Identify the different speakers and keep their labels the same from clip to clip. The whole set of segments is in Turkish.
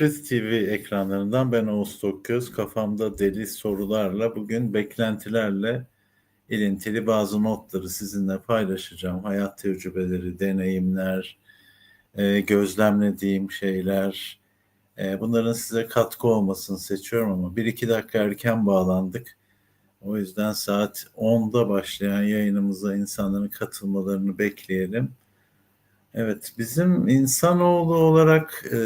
Speaker 1: Spritz TV ekranlarından ben Oğuz Tokgöz. Kafamda deli sorularla bugün beklentilerle ilintili bazı notları sizinle paylaşacağım. Hayat tecrübeleri, deneyimler, e, gözlemlediğim şeyler. E, bunların size katkı olmasını seçiyorum ama bir iki dakika erken bağlandık. O yüzden saat 10'da başlayan yayınımıza insanların katılmalarını bekleyelim. Evet, bizim insanoğlu olarak e,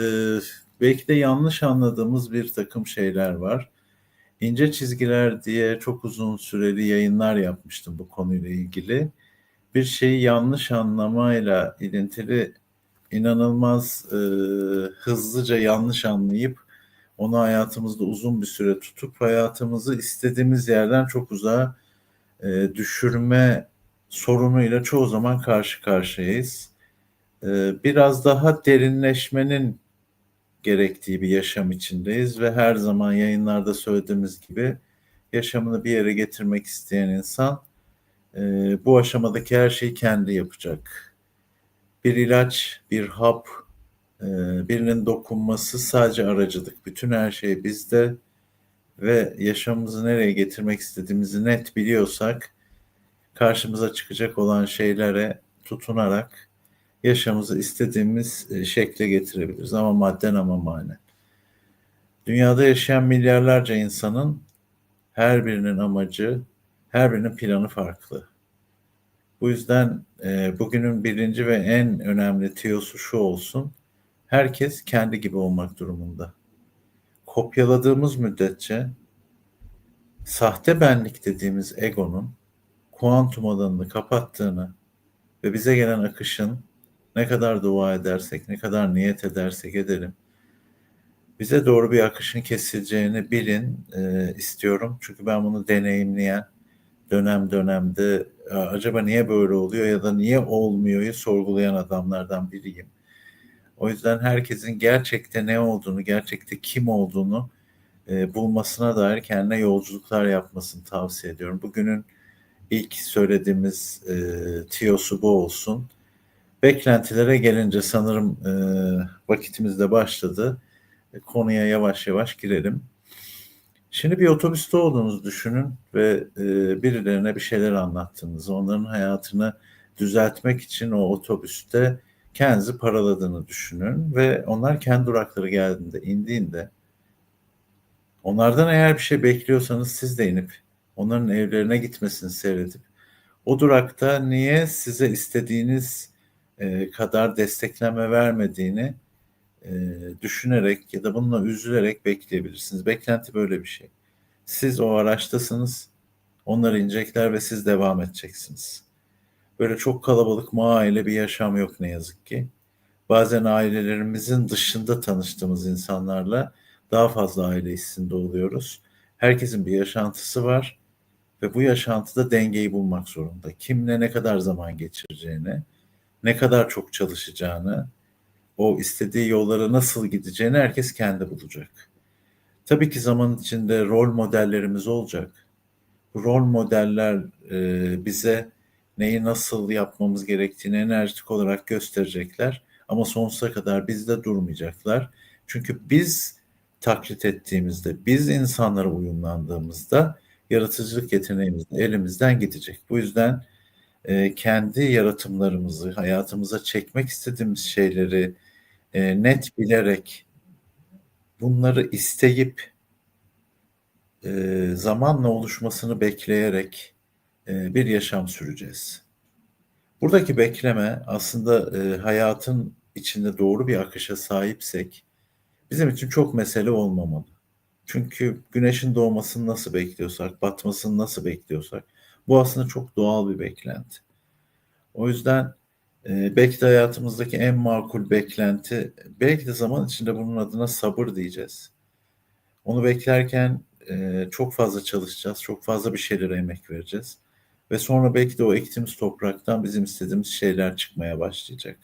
Speaker 1: belki de yanlış anladığımız bir takım şeyler var. İnce çizgiler diye çok uzun süreli yayınlar yapmıştım bu konuyla ilgili. Bir şeyi yanlış anlamayla ilintili inanılmaz e, hızlıca yanlış anlayıp onu hayatımızda uzun bir süre tutup hayatımızı istediğimiz yerden çok uzağa e, düşürme sorunuyla çoğu zaman karşı karşıyayız. E, biraz daha derinleşmenin gerektiği bir yaşam içindeyiz ve her zaman yayınlarda söylediğimiz gibi yaşamını bir yere getirmek isteyen insan e, bu aşamadaki her şeyi kendi yapacak. Bir ilaç, bir hap, e, birinin dokunması sadece aracılık. Bütün her şey bizde ve yaşamımızı nereye getirmek istediğimizi net biliyorsak karşımıza çıkacak olan şeylere tutunarak yaşamımızı istediğimiz e, şekle getirebiliriz. Ama madden ama manen. Dünyada yaşayan milyarlarca insanın her birinin amacı, her birinin planı farklı. Bu yüzden e, bugünün birinci ve en önemli tiyosu şu olsun. Herkes kendi gibi olmak durumunda. Kopyaladığımız müddetçe sahte benlik dediğimiz egonun kuantum alanını kapattığını ve bize gelen akışın ne kadar dua edersek, ne kadar niyet edersek edelim, bize doğru bir akışın kesileceğini bilin e, istiyorum. Çünkü ben bunu deneyimleyen, dönem dönemde acaba niye böyle oluyor ya da niye olmuyor'yu sorgulayan adamlardan biriyim. O yüzden herkesin gerçekte ne olduğunu, gerçekte kim olduğunu e, bulmasına dair kendine yolculuklar yapmasını tavsiye ediyorum. Bugünün ilk söylediğimiz e, tiyosu bu olsun. Beklentilere gelince sanırım e, vakitimiz de başladı. E, konuya yavaş yavaş girelim. Şimdi bir otobüste olduğunuzu düşünün ve e, birilerine bir şeyler anlattığınızı, onların hayatını düzeltmek için o otobüste kendinizi paraladığını düşünün ve onlar kendi durakları geldiğinde, indiğinde onlardan eğer bir şey bekliyorsanız siz de inip onların evlerine gitmesini seyredip o durakta niye size istediğiniz e, kadar destekleme vermediğini e, düşünerek ya da bununla üzülerek bekleyebilirsiniz. Beklenti böyle bir şey. Siz o araçtasınız, onlar inecekler ve siz devam edeceksiniz. Böyle çok kalabalık aile bir yaşam yok ne yazık ki. Bazen ailelerimizin dışında tanıştığımız insanlarla daha fazla aile hissinde oluyoruz. Herkesin bir yaşantısı var ve bu yaşantıda dengeyi bulmak zorunda. Kimle ne kadar zaman geçireceğini, ne kadar çok çalışacağını, o istediği yollara nasıl gideceğini herkes kendi bulacak. Tabii ki zaman içinde rol modellerimiz olacak. Bu rol modeller e, bize neyi nasıl yapmamız gerektiğini enerjik olarak gösterecekler. Ama sonsuza kadar bizde durmayacaklar. Çünkü biz taklit ettiğimizde, biz insanlara uyumlandığımızda yaratıcılık yeteneğimiz elimizden gidecek. Bu yüzden e, kendi yaratımlarımızı, hayatımıza çekmek istediğimiz şeyleri e, net bilerek, bunları isteyip, e, zamanla oluşmasını bekleyerek e, bir yaşam süreceğiz. Buradaki bekleme aslında e, hayatın içinde doğru bir akışa sahipsek bizim için çok mesele olmamalı. Çünkü güneşin doğmasını nasıl bekliyorsak, batmasını nasıl bekliyorsak bu aslında çok doğal bir beklenti. O yüzden e, belki de hayatımızdaki en makul beklenti, belki de zaman içinde bunun adına sabır diyeceğiz. Onu beklerken e, çok fazla çalışacağız, çok fazla bir şeylere emek vereceğiz. Ve sonra belki de o ektiğimiz topraktan bizim istediğimiz şeyler çıkmaya başlayacak.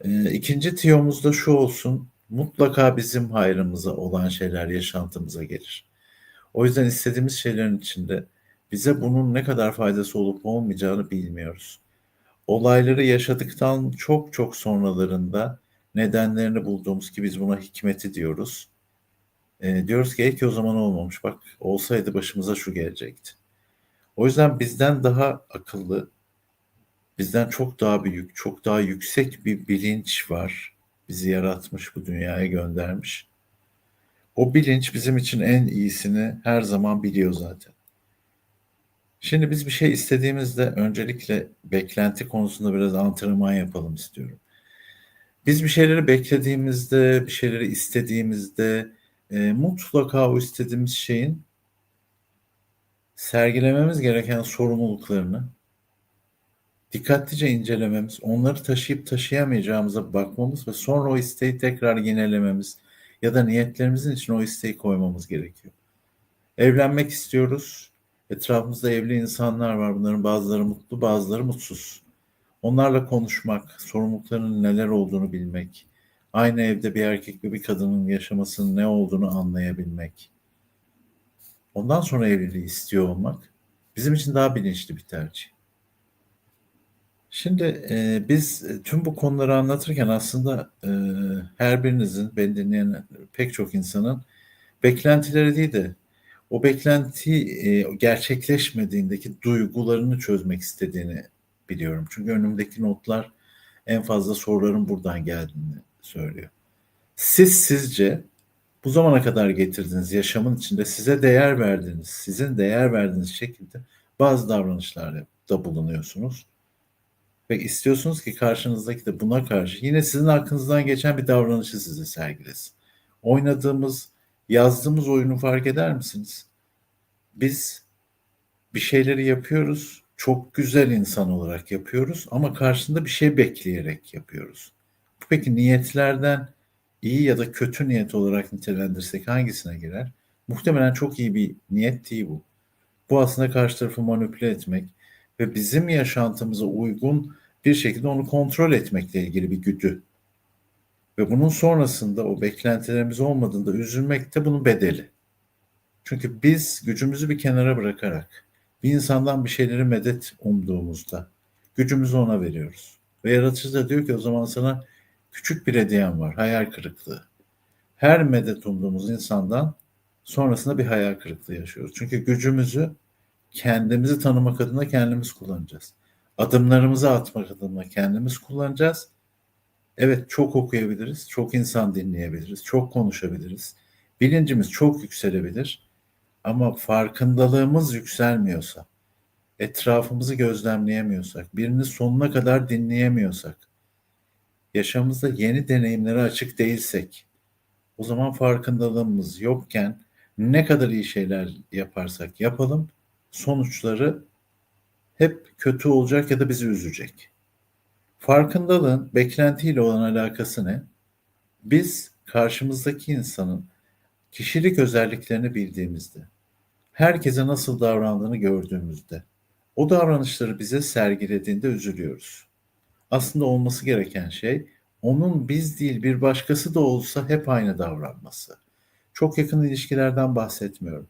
Speaker 1: E, ikinci tiyomuz da şu olsun, mutlaka bizim hayrımıza olan şeyler yaşantımıza gelir. O yüzden istediğimiz şeylerin içinde bize bunun ne kadar faydası olup olmayacağını bilmiyoruz. Olayları yaşadıktan çok çok sonralarında nedenlerini bulduğumuz ki biz buna hikmeti diyoruz. E, diyoruz ki ki o zaman olmamış. Bak olsaydı başımıza şu gelecekti. O yüzden bizden daha akıllı, bizden çok daha büyük, çok daha yüksek bir bilinç var. Bizi yaratmış, bu dünyaya göndermiş. O bilinç bizim için en iyisini her zaman biliyor zaten. Şimdi biz bir şey istediğimizde öncelikle beklenti konusunda biraz antrenman yapalım istiyorum. Biz bir şeyleri beklediğimizde, bir şeyleri istediğimizde e, mutlaka o istediğimiz şeyin sergilememiz gereken sorumluluklarını dikkatlice incelememiz, onları taşıyıp taşıyamayacağımıza bakmamız ve sonra o isteği tekrar yinelememiz ya da niyetlerimizin için o isteği koymamız gerekiyor. Evlenmek istiyoruz. Etrafımızda evli insanlar var. Bunların bazıları mutlu, bazıları mutsuz. Onlarla konuşmak, sorumluluklarının neler olduğunu bilmek, aynı evde bir erkek ve bir kadının yaşamasının ne olduğunu anlayabilmek. Ondan sonra evliliği istiyor olmak bizim için daha bilinçli bir tercih. Şimdi e, biz tüm bu konuları anlatırken aslında e, her birinizin, beni dinleyen pek çok insanın beklentileri değil de o beklenti e, gerçekleşmediğindeki duygularını çözmek istediğini biliyorum. Çünkü önümdeki notlar en fazla soruların buradan geldiğini söylüyor. Siz sizce bu zamana kadar getirdiğiniz yaşamın içinde size değer verdiğiniz, sizin değer verdiğiniz şekilde bazı davranışlarda bulunuyorsunuz. Ve istiyorsunuz ki karşınızdaki de buna karşı yine sizin aklınızdan geçen bir davranışı size sergilesin. Oynadığımız, yazdığımız oyunu fark eder misiniz? Biz bir şeyleri yapıyoruz, çok güzel insan olarak yapıyoruz ama karşında bir şey bekleyerek yapıyoruz. Peki niyetlerden iyi ya da kötü niyet olarak nitelendirsek hangisine girer? Muhtemelen çok iyi bir niyet değil bu. Bu aslında karşı tarafı manipüle etmek ve bizim yaşantımıza uygun bir şekilde onu kontrol etmekle ilgili bir güdü. Ve bunun sonrasında o beklentilerimiz olmadığında üzülmek de bunun bedeli. Çünkü biz gücümüzü bir kenara bırakarak bir insandan bir şeyleri medet umduğumuzda gücümüzü ona veriyoruz. Ve yaratıcı da diyor ki o zaman sana küçük bir hediyem var, hayal kırıklığı. Her medet umduğumuz insandan sonrasında bir hayal kırıklığı yaşıyoruz. Çünkü gücümüzü kendimizi tanımak adına kendimiz kullanacağız. Adımlarımızı atmak adına kendimiz kullanacağız. Evet çok okuyabiliriz, çok insan dinleyebiliriz, çok konuşabiliriz. Bilincimiz çok yükselebilir ama farkındalığımız yükselmiyorsa, etrafımızı gözlemleyemiyorsak, birini sonuna kadar dinleyemiyorsak, yaşamımızda yeni deneyimlere açık değilsek, o zaman farkındalığımız yokken ne kadar iyi şeyler yaparsak yapalım, sonuçları hep kötü olacak ya da bizi üzecek. Farkındalığın beklentiyle olan alakası ne? Biz karşımızdaki insanın kişilik özelliklerini bildiğimizde, herkese nasıl davrandığını gördüğümüzde, o davranışları bize sergilediğinde üzülüyoruz. Aslında olması gereken şey onun biz değil bir başkası da olsa hep aynı davranması. Çok yakın ilişkilerden bahsetmiyorum.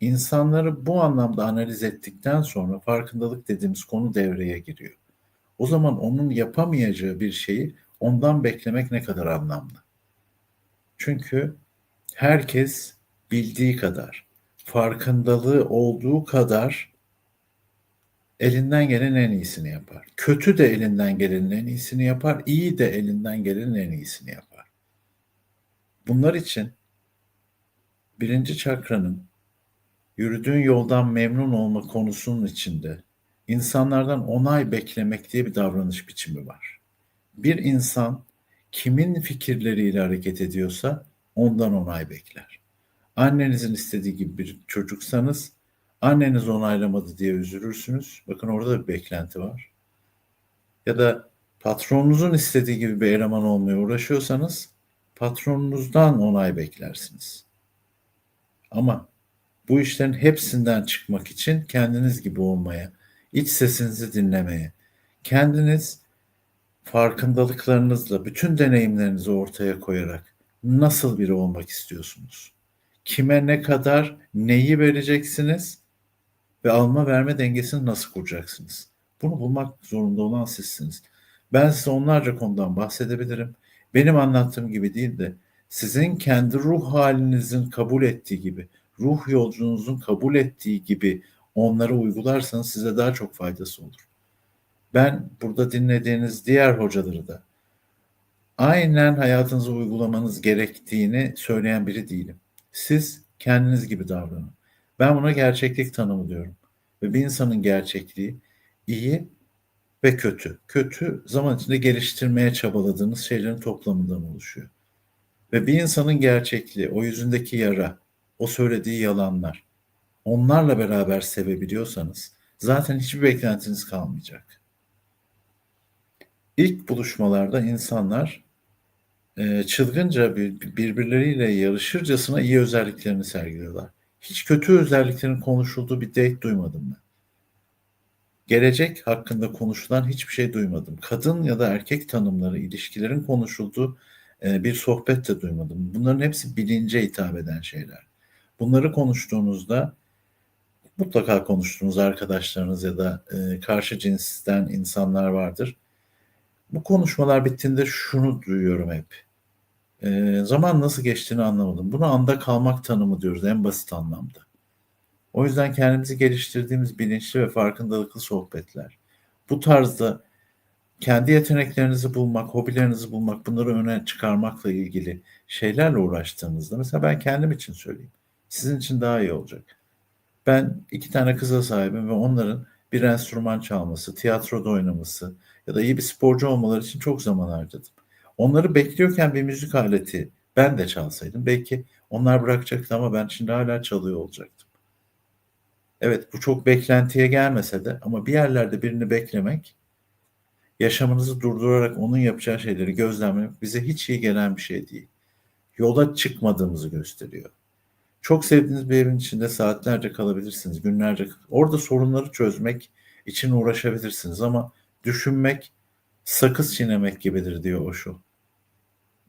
Speaker 1: İnsanları bu anlamda analiz ettikten sonra farkındalık dediğimiz konu devreye giriyor. O zaman onun yapamayacağı bir şeyi ondan beklemek ne kadar anlamlı. Çünkü herkes bildiği kadar, farkındalığı olduğu kadar elinden gelen en iyisini yapar. Kötü de elinden gelenin en iyisini yapar, iyi de elinden gelenin en iyisini yapar. Bunlar için birinci çakranın yürüdüğün yoldan memnun olma konusunun içinde insanlardan onay beklemek diye bir davranış biçimi var. Bir insan kimin fikirleriyle hareket ediyorsa ondan onay bekler. Annenizin istediği gibi bir çocuksanız anneniz onaylamadı diye üzülürsünüz. Bakın orada da bir beklenti var. Ya da patronunuzun istediği gibi bir eleman olmaya uğraşıyorsanız patronunuzdan onay beklersiniz. Ama bu işlerin hepsinden çıkmak için kendiniz gibi olmaya, iç sesinizi dinlemeye, kendiniz farkındalıklarınızla, bütün deneyimlerinizi ortaya koyarak nasıl biri olmak istiyorsunuz? Kime ne kadar neyi vereceksiniz ve alma verme dengesini nasıl kuracaksınız? Bunu bulmak zorunda olan sizsiniz. Ben size onlarca konudan bahsedebilirim. benim anlattığım gibi değil de sizin kendi ruh halinizin kabul ettiği gibi, ruh yolculuğunuzun kabul ettiği gibi onları uygularsanız size daha çok faydası olur. Ben burada dinlediğiniz diğer hocaları da aynen hayatınıza uygulamanız gerektiğini söyleyen biri değilim. Siz kendiniz gibi davranın. Ben buna gerçeklik tanımı diyorum. Ve bir insanın gerçekliği iyi ve kötü. Kötü zaman içinde geliştirmeye çabaladığınız şeylerin toplamından oluşuyor. Ve bir insanın gerçekliği, o yüzündeki yara, o söylediği yalanlar, onlarla beraber sevebiliyorsanız zaten hiçbir beklentiniz kalmayacak. İlk buluşmalarda insanlar e, çılgınca bir, birbirleriyle yarışırcasına iyi özelliklerini sergiliyorlar. Hiç kötü özelliklerin konuşulduğu bir date duymadım ben. Gelecek hakkında konuşulan hiçbir şey duymadım. Kadın ya da erkek tanımları, ilişkilerin konuşulduğu e, bir sohbet de duymadım. Bunların hepsi bilince hitap eden şeyler. Bunları konuştuğunuzda mutlaka konuştuğunuz arkadaşlarınız ya da e, karşı cinsten insanlar vardır. Bu konuşmalar bittiğinde şunu duyuyorum hep. E, zaman nasıl geçtiğini anlamadım. Bunu anda kalmak tanımı diyoruz en basit anlamda. O yüzden kendimizi geliştirdiğimiz bilinçli ve farkındalıklı sohbetler. Bu tarzda kendi yeteneklerinizi bulmak, hobilerinizi bulmak, bunları öne çıkarmakla ilgili şeylerle uğraştığınızda mesela ben kendim için söyleyeyim. Sizin için daha iyi olacak. Ben iki tane kıza sahibim ve onların bir enstrüman çalması, tiyatroda oynaması ya da iyi bir sporcu olmaları için çok zaman harcadım. Onları bekliyorken bir müzik aleti ben de çalsaydım belki onlar bırakacaktı ama ben şimdi hala çalıyor olacaktım. Evet bu çok beklentiye gelmese de ama bir yerlerde birini beklemek yaşamınızı durdurarak onun yapacağı şeyleri gözlemlemek bize hiç iyi gelen bir şey değil. Yola çıkmadığımızı gösteriyor. Çok sevdiğiniz bir evin içinde saatlerce kalabilirsiniz, günlerce. Orada sorunları çözmek için uğraşabilirsiniz ama düşünmek sakız çiğnemek gibidir diyor Osho.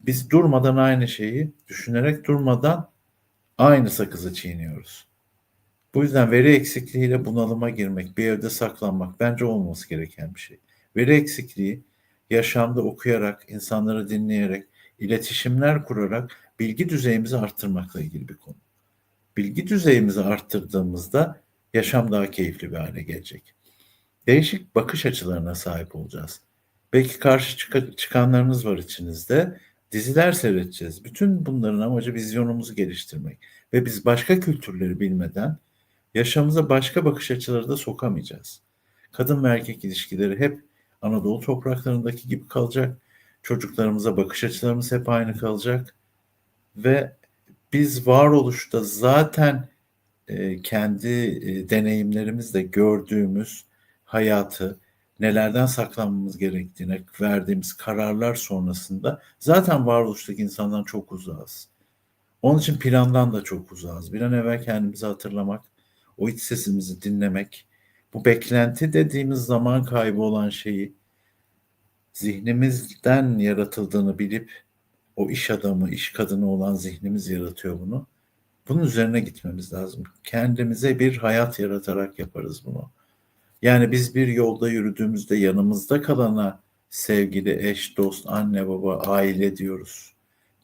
Speaker 1: Biz durmadan aynı şeyi, düşünerek durmadan aynı sakızı çiğniyoruz. Bu yüzden veri eksikliğiyle bunalıma girmek, bir evde saklanmak bence olması gereken bir şey. Veri eksikliği yaşamda okuyarak, insanları dinleyerek, iletişimler kurarak bilgi düzeyimizi arttırmakla ilgili bir konu. Bilgi düzeyimizi arttırdığımızda yaşam daha keyifli bir hale gelecek. Değişik bakış açılarına sahip olacağız. Belki karşı çık- çıkanlarınız var içinizde. Diziler seyredeceğiz. Bütün bunların amacı vizyonumuzu geliştirmek. Ve biz başka kültürleri bilmeden yaşamımıza başka bakış açıları da sokamayacağız. Kadın ve erkek ilişkileri hep Anadolu topraklarındaki gibi kalacak. Çocuklarımıza bakış açılarımız hep aynı kalacak. Ve biz varoluşta zaten e, kendi e, deneyimlerimizle gördüğümüz hayatı, nelerden saklanmamız gerektiğine verdiğimiz kararlar sonrasında zaten varoluştaki insandan çok uzağız. Onun için plandan da çok uzağız. Bir an evvel kendimizi hatırlamak, o iç sesimizi dinlemek, bu beklenti dediğimiz zaman kaybı olan şeyi zihnimizden yaratıldığını bilip o iş adamı, iş kadını olan zihnimiz yaratıyor bunu. Bunun üzerine gitmemiz lazım. Kendimize bir hayat yaratarak yaparız bunu. Yani biz bir yolda yürüdüğümüzde yanımızda kalana sevgili eş, dost, anne, baba, aile diyoruz.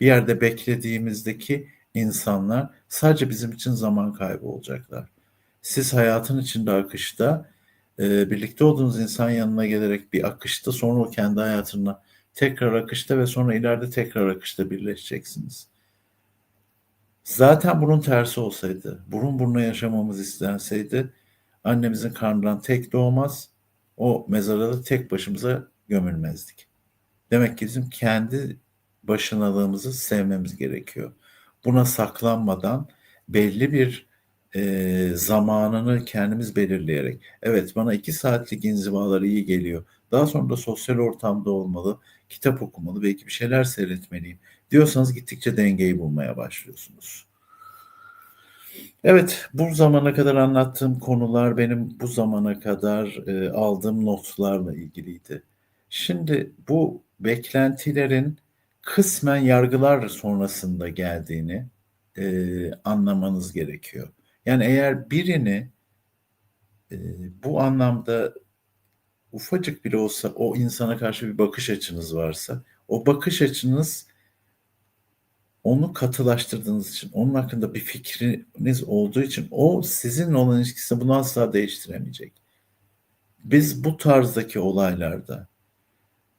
Speaker 1: Bir yerde beklediğimizdeki insanlar sadece bizim için zaman kaybı olacaklar. Siz hayatın içinde akışta birlikte olduğunuz insan yanına gelerek bir akışta sonra o kendi hayatına tekrar akışta ve sonra ileride tekrar akışta birleşeceksiniz. Zaten bunun tersi olsaydı, burun buruna yaşamamız istenseydi annemizin karnından tek doğmaz, o mezara da tek başımıza gömülmezdik. Demek ki bizim kendi başınalığımızı sevmemiz gerekiyor. Buna saklanmadan belli bir e, zamanını kendimiz belirleyerek. Evet bana iki saatlik inzivalar iyi geliyor. Daha sonra da sosyal ortamda olmalı, kitap okumalı, belki bir şeyler seyretmeliyim diyorsanız gittikçe dengeyi bulmaya başlıyorsunuz. Evet, bu zamana kadar anlattığım konular benim bu zamana kadar e, aldığım notlarla ilgiliydi. Şimdi bu beklentilerin kısmen yargılar sonrasında geldiğini e, anlamanız gerekiyor. Yani eğer birini e, bu anlamda ufacık bile olsa o insana karşı bir bakış açınız varsa O bakış açınız onu katılaştırdığınız için, onun hakkında bir fikriniz olduğu için o sizinle olan ilişkisi bunu asla değiştiremeyecek. Biz bu tarzdaki olaylarda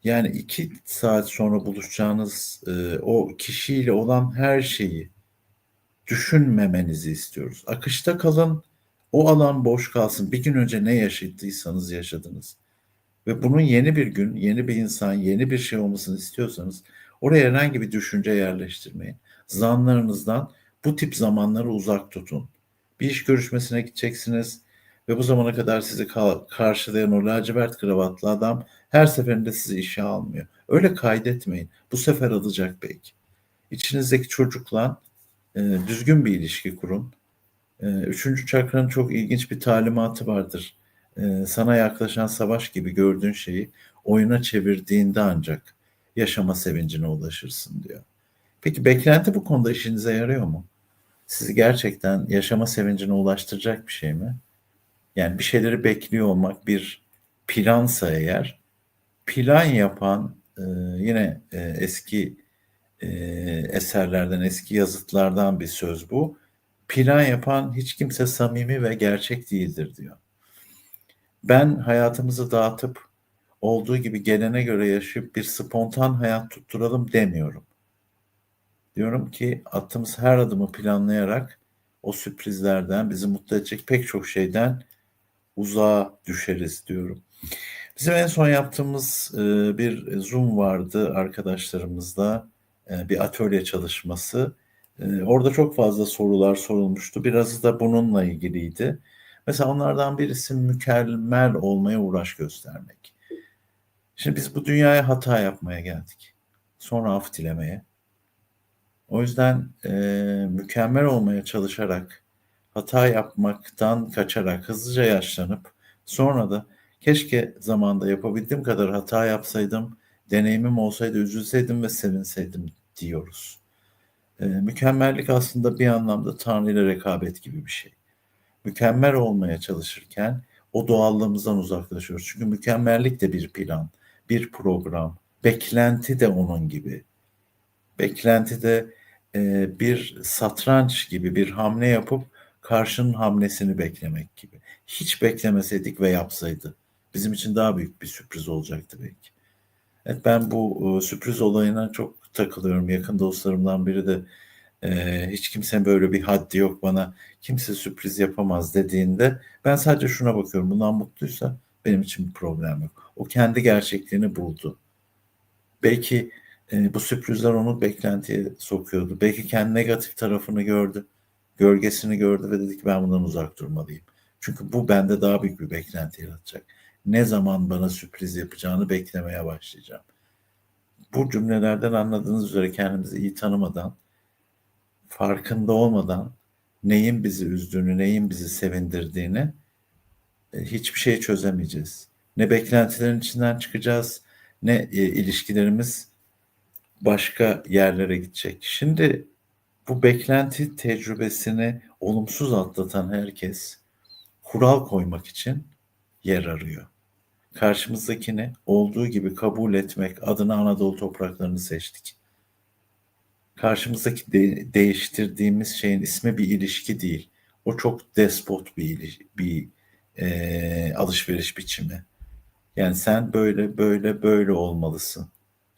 Speaker 1: yani iki saat sonra buluşacağınız e, o kişiyle olan her şeyi düşünmemenizi istiyoruz. Akışta kalın, o alan boş kalsın. Bir gün önce ne yaşadıysanız yaşadınız. Ve bunun yeni bir gün, yeni bir insan, yeni bir şey olmasını istiyorsanız oraya herhangi bir düşünce yerleştirmeyin. Zanlarınızdan bu tip zamanları uzak tutun. Bir iş görüşmesine gideceksiniz ve bu zamana kadar sizi karşılayan o lacivert kravatlı adam her seferinde sizi işe almıyor. Öyle kaydetmeyin. Bu sefer alacak belki. İçinizdeki çocukla e, düzgün bir ilişki kurun. E, üçüncü çakranın çok ilginç bir talimatı vardır. E, sana yaklaşan savaş gibi gördüğün şeyi oyuna çevirdiğinde ancak yaşama sevincine ulaşırsın diyor. Peki beklenti bu konuda işinize yarıyor mu? Sizi gerçekten yaşama sevincine ulaştıracak bir şey mi? Yani bir şeyleri bekliyor olmak bir plansa eğer plan yapan e, yine e, eski e, eserlerden, eski yazıtlardan bir söz bu. Plan yapan hiç kimse samimi ve gerçek değildir diyor. Ben hayatımızı dağıtıp olduğu gibi gelene göre yaşayıp bir spontan hayat tutturalım demiyorum. Diyorum ki attığımız her adımı planlayarak o sürprizlerden, bizi mutlu edecek pek çok şeyden uzağa düşeriz diyorum. Bizim en son yaptığımız e, bir Zoom vardı arkadaşlarımızla e, bir atölye çalışması. E, orada çok fazla sorular sorulmuştu. Biraz da bununla ilgiliydi. Mesela onlardan birisi mükemmel olmaya uğraş göstermek. Şimdi biz bu dünyaya hata yapmaya geldik. Sonra af dilemeye. O yüzden e, mükemmel olmaya çalışarak, hata yapmaktan kaçarak, hızlıca yaşlanıp sonra da keşke zamanda yapabildiğim kadar hata yapsaydım, deneyimim olsaydı üzülseydim ve sevinseydim diyoruz. E, mükemmellik aslında bir anlamda Tanrı ile rekabet gibi bir şey. Mükemmel olmaya çalışırken o doğallığımızdan uzaklaşıyoruz. Çünkü mükemmellik de bir plan, bir program, beklenti de onun gibi. Beklenti de e, bir satranç gibi bir hamle yapıp karşının hamlesini beklemek gibi. Hiç beklemeseydik ve yapsaydı bizim için daha büyük bir sürpriz olacaktı belki. Evet ben bu e, sürpriz olayına çok takılıyorum. Yakın dostlarımdan biri de hiç kimsenin böyle bir haddi yok bana kimse sürpriz yapamaz dediğinde ben sadece şuna bakıyorum. Bundan mutluysa benim için bir problem yok. O kendi gerçekliğini buldu. Belki e, bu sürprizler onu beklentiye sokuyordu. Belki kendi negatif tarafını gördü. Gölgesini gördü ve dedi ki ben bundan uzak durmalıyım. Çünkü bu bende daha büyük bir beklenti yaratacak. Ne zaman bana sürpriz yapacağını beklemeye başlayacağım. Bu cümlelerden anladığınız üzere kendimizi iyi tanımadan, farkında olmadan neyin bizi üzdüğünü, neyin bizi sevindirdiğini e, hiçbir şey çözemeyeceğiz. Ne beklentilerin içinden çıkacağız, ne e, ilişkilerimiz başka yerlere gidecek. Şimdi bu beklenti tecrübesini olumsuz atlatan herkes kural koymak için yer arıyor. Karşımızdakini olduğu gibi kabul etmek adına Anadolu topraklarını seçtik. Karşımızdaki de- değiştirdiğimiz şeyin ismi bir ilişki değil. O çok despot bir bir e, alışveriş biçimi. Yani sen böyle böyle böyle olmalısın.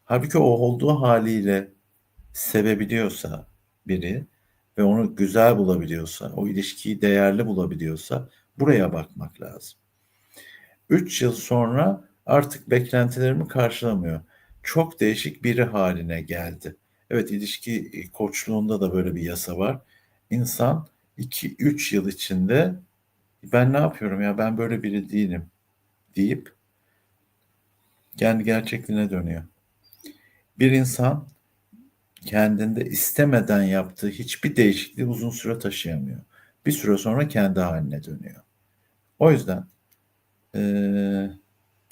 Speaker 1: Halbuki o olduğu haliyle sevebiliyorsa biri ve onu güzel bulabiliyorsa, o ilişkiyi değerli bulabiliyorsa buraya bakmak lazım. 3 yıl sonra artık beklentilerimi karşılamıyor. Çok değişik biri haline geldi. Evet ilişki e, koçluğunda da böyle bir yasa var. İnsan 2-3 yıl içinde ben ne yapıyorum ya ben böyle biri değilim deyip kendi gerçekliğine dönüyor. Bir insan kendinde istemeden yaptığı hiçbir değişikliği uzun süre taşıyamıyor. Bir süre sonra kendi haline dönüyor. O yüzden e,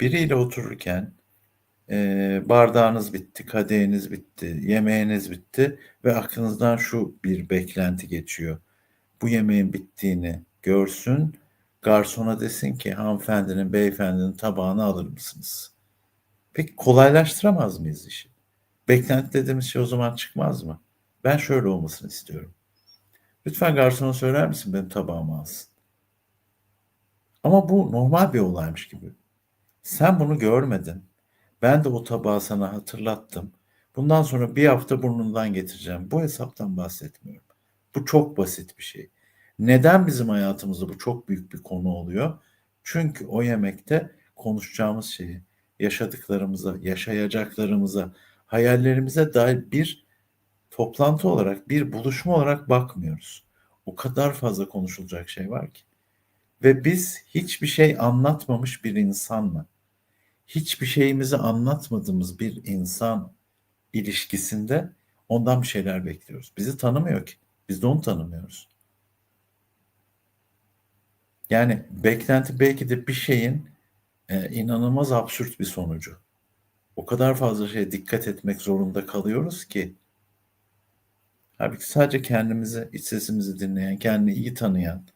Speaker 1: biriyle otururken e, bardağınız bitti, kadehiniz bitti, yemeğiniz bitti ve aklınızdan şu bir beklenti geçiyor. Bu yemeğin bittiğini görsün, garsona desin ki hanımefendinin, beyefendinin tabağını alır mısınız? Peki kolaylaştıramaz mıyız işi? Beklenti dediğimiz şey o zaman çıkmaz mı? Ben şöyle olmasını istiyorum. Lütfen garsona söyler misin benim tabağımı alsın? Ama bu normal bir olaymış gibi. Sen bunu görmedin. Ben de o tabağı sana hatırlattım. Bundan sonra bir hafta burnundan getireceğim. Bu hesaptan bahsetmiyorum. Bu çok basit bir şey. Neden bizim hayatımızda bu çok büyük bir konu oluyor? Çünkü o yemekte konuşacağımız şeyi, yaşadıklarımıza, yaşayacaklarımıza, hayallerimize dair bir toplantı olarak, bir buluşma olarak bakmıyoruz. O kadar fazla konuşulacak şey var ki. Ve biz hiçbir şey anlatmamış bir insanla, hiçbir şeyimizi anlatmadığımız bir insan ilişkisinde ondan bir şeyler bekliyoruz. Bizi tanımıyor ki. Biz de onu tanımıyoruz. Yani beklenti belki de bir şeyin e, inanılmaz absürt bir sonucu. O kadar fazla şeye dikkat etmek zorunda kalıyoruz ki halbuki sadece kendimizi, iç sesimizi dinleyen, kendini iyi tanıyan,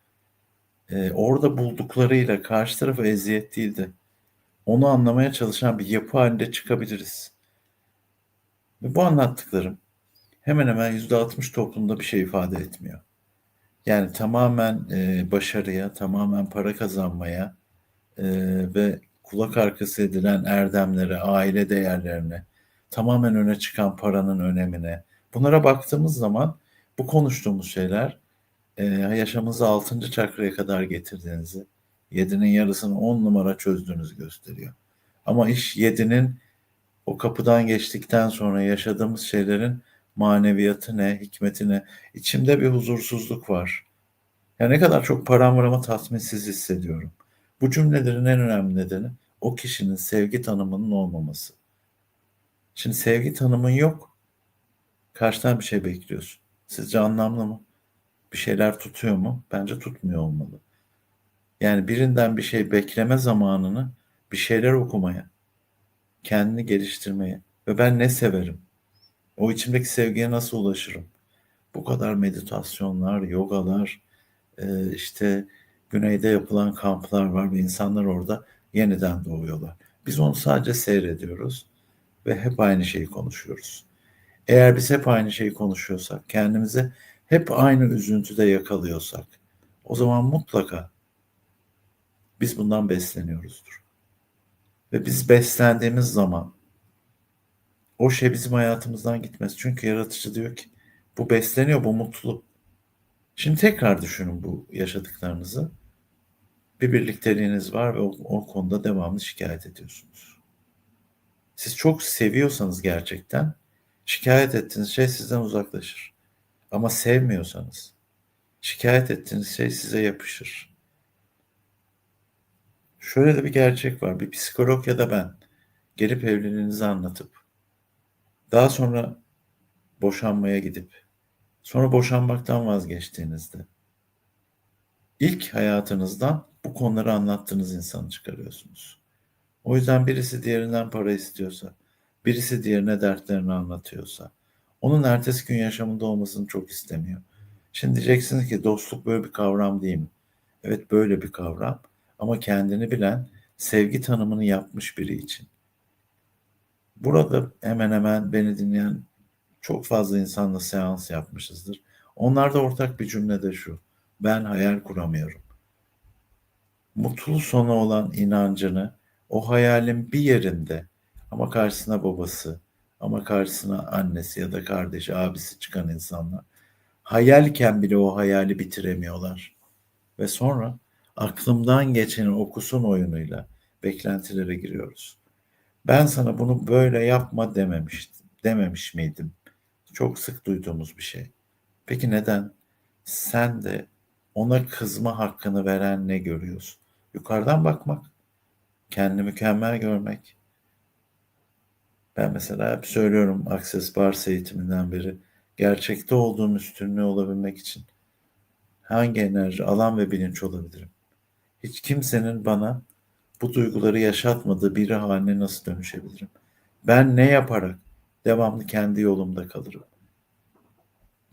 Speaker 1: e, orada bulduklarıyla karşı tarafa eziyet değil de onu anlamaya çalışan bir yapı halinde çıkabiliriz. Ve bu anlattıklarım hemen hemen %60 toplumda bir şey ifade etmiyor. Yani tamamen e, başarıya, tamamen para kazanmaya e, ve kulak arkası edilen erdemlere, aile değerlerine, tamamen öne çıkan paranın önemine, bunlara baktığımız zaman bu konuştuğumuz şeyler e, yaşamınızı 6. çakraya kadar getirdiğinizi, 7'nin yarısını 10 numara çözdüğünüzü gösteriyor. Ama iş 7'nin o kapıdan geçtikten sonra yaşadığımız şeylerin maneviyatı ne, hikmeti ne? İçimde bir huzursuzluk var. Ya ne kadar çok param var ama tatminsiz hissediyorum. Bu cümlelerin en önemli nedeni o kişinin sevgi tanımının olmaması. Şimdi sevgi tanımın yok. Karşıdan bir şey bekliyorsun. Sizce anlamlı mı? Bir şeyler tutuyor mu? Bence tutmuyor olmalı. Yani birinden bir şey bekleme zamanını bir şeyler okumaya, kendini geliştirmeye ve ben ne severim? O içimdeki sevgiye nasıl ulaşırım? Bu kadar meditasyonlar, yogalar, e, işte güneyde yapılan kamplar var ve insanlar orada yeniden doğuyorlar. Biz onu sadece seyrediyoruz ve hep aynı şeyi konuşuyoruz. Eğer biz hep aynı şeyi konuşuyorsak, kendimizi hep aynı üzüntüde yakalıyorsak, o zaman mutlaka biz bundan besleniyoruzdur. Ve biz beslendiğimiz zaman o şey bizim hayatımızdan gitmez. Çünkü yaratıcı diyor ki bu besleniyor, bu mutlu. Şimdi tekrar düşünün bu yaşadıklarınızı. Bir birlikteliğiniz var ve o, o konuda devamlı şikayet ediyorsunuz. Siz çok seviyorsanız gerçekten şikayet ettiğiniz şey sizden uzaklaşır. Ama sevmiyorsanız şikayet ettiğiniz şey size yapışır. Şöyle de bir gerçek var. Bir psikolog ya da ben gelip evliliğinizi anlatıp daha sonra boşanmaya gidip sonra boşanmaktan vazgeçtiğinizde ilk hayatınızdan bu konuları anlattığınız insanı çıkarıyorsunuz. O yüzden birisi diğerinden para istiyorsa, birisi diğerine dertlerini anlatıyorsa, onun ertesi gün yaşamında olmasını çok istemiyor. Şimdi diyeceksiniz ki dostluk böyle bir kavram değil mi? Evet böyle bir kavram ama kendini bilen, sevgi tanımını yapmış biri için. Burada hemen hemen beni dinleyen çok fazla insanla seans yapmışızdır. Onlarda ortak bir cümle de şu. Ben hayal kuramıyorum. Mutlu sonu olan inancını o hayalin bir yerinde ama karşısına babası ama karşısına annesi ya da kardeşi, abisi çıkan insanlar hayalken bile o hayali bitiremiyorlar. Ve sonra aklımdan geçeni okusun oyunuyla beklentilere giriyoruz. Ben sana bunu böyle yapma dememiştim. Dememiş miydim? Çok sık duyduğumuz bir şey. Peki neden? Sen de ona kızma hakkını veren ne görüyorsun? Yukarıdan bakmak, kendi mükemmel görmek. Ben mesela hep söylüyorum Access Bars eğitiminden beri gerçekte olduğum üstünlüğü olabilmek için hangi enerji, alan ve bilinç olabilirim? Hiç kimsenin bana bu duyguları yaşatmadığı biri haline nasıl dönüşebilirim? Ben ne yaparak devamlı kendi yolumda kalırım?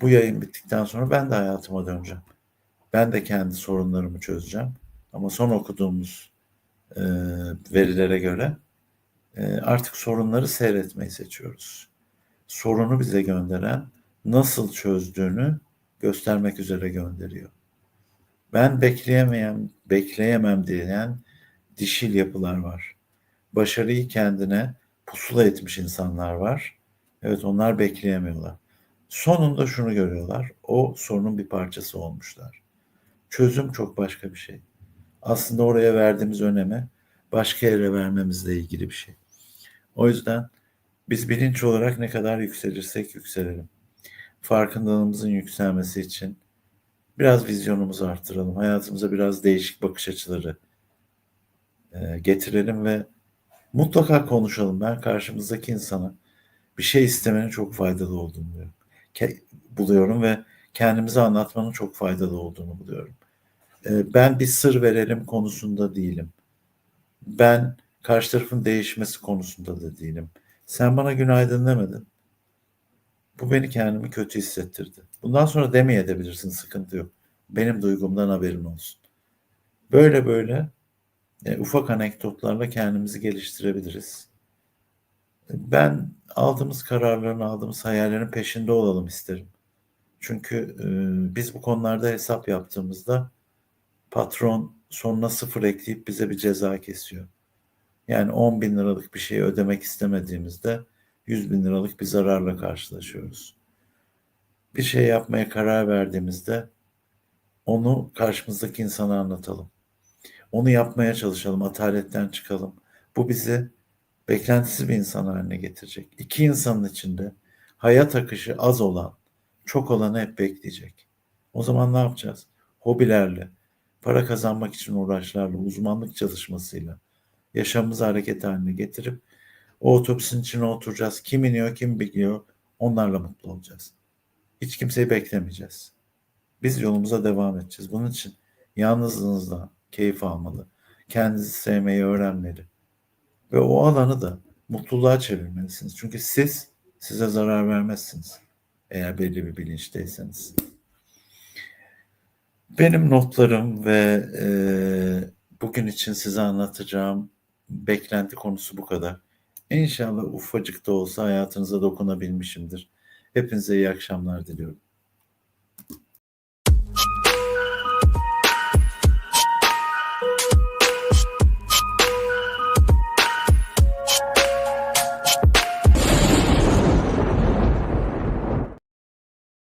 Speaker 1: Bu yayın bittikten sonra ben de hayatıma döneceğim. Ben de kendi sorunlarımı çözeceğim. Ama son okuduğumuz e, verilere göre e, artık sorunları seyretmeyi seçiyoruz. sorunu bize gönderen nasıl çözdüğünü göstermek üzere gönderiyor. Ben bekleyemeyen, bekleyemem diyen dişil yapılar var. Başarıyı kendine pusula etmiş insanlar var. Evet onlar bekleyemiyorlar. Sonunda şunu görüyorlar. O sorunun bir parçası olmuşlar. Çözüm çok başka bir şey. Aslında oraya verdiğimiz öneme başka yere vermemizle ilgili bir şey. O yüzden biz bilinç olarak ne kadar yükselirsek yükselelim. Farkındalığımızın yükselmesi için biraz vizyonumuzu arttıralım. Hayatımıza biraz değişik bakış açıları e, getirelim ve mutlaka konuşalım. Ben karşımızdaki insana bir şey istemenin çok faydalı olduğunu buluyorum. Ke- buluyorum ve kendimize anlatmanın çok faydalı olduğunu buluyorum. E, ben bir sır verelim konusunda değilim. Ben karşı tarafın değişmesi konusunda da değilim. Sen bana günaydın demedin. Bu beni kendimi kötü hissettirdi. Bundan sonra demeyebilirsin sıkıntı yok. Benim duygumdan haberin olsun. Böyle böyle e, ufak anekdotlarla kendimizi geliştirebiliriz. Ben aldığımız kararların, aldığımız hayallerin peşinde olalım isterim. Çünkü e, biz bu konularda hesap yaptığımızda patron sonuna sıfır ekleyip bize bir ceza kesiyor. Yani 10 bin liralık bir şeyi ödemek istemediğimizde 100 bin liralık bir zararla karşılaşıyoruz. Bir şey yapmaya karar verdiğimizde onu karşımızdaki insana anlatalım. Onu yapmaya çalışalım, ataletten çıkalım. Bu bizi beklentisiz bir insan haline getirecek. İki insanın içinde hayat akışı az olan, çok olanı hep bekleyecek. O zaman ne yapacağız? Hobilerle, para kazanmak için uğraşlarla, uzmanlık çalışmasıyla yaşamımızı hareket haline getirip o otobüsün içine oturacağız. Kim iniyor, kim biliyor onlarla mutlu olacağız. Hiç kimseyi beklemeyeceğiz. Biz yolumuza devam edeceğiz. Bunun için yalnızlığınızdan keyif almalı. Kendinizi sevmeyi öğrenmeli. Ve o alanı da mutluluğa çevirmelisiniz. Çünkü siz size zarar vermezsiniz. Eğer belli bir bilinçteyseniz. Benim notlarım ve e, bugün için size anlatacağım beklenti konusu bu kadar. İnşallah ufacık da olsa hayatınıza dokunabilmişimdir. Hepinize iyi akşamlar diliyorum.